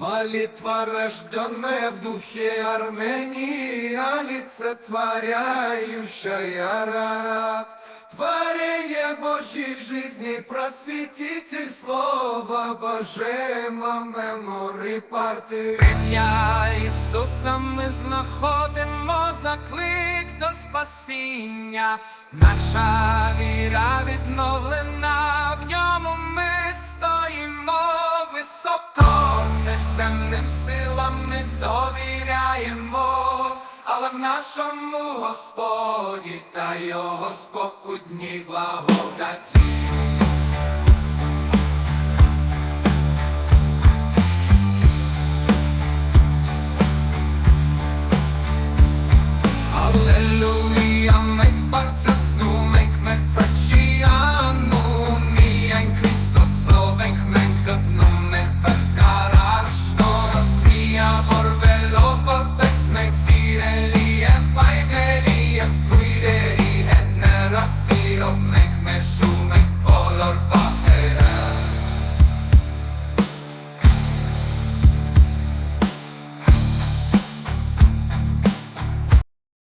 Молитва, рожденная в духе Армении, олицетворяющая рад. Творение Божьей жизни, просветитель Слова Божема, мемори парти. Я Ісуса ми знаходимо заклик до спасіння. Наша віра відновлена, неземним силам ми довіряємо, але в нашому Господі та його спокудній благодаті. Σιροπμέχ με ζούμε όλορβα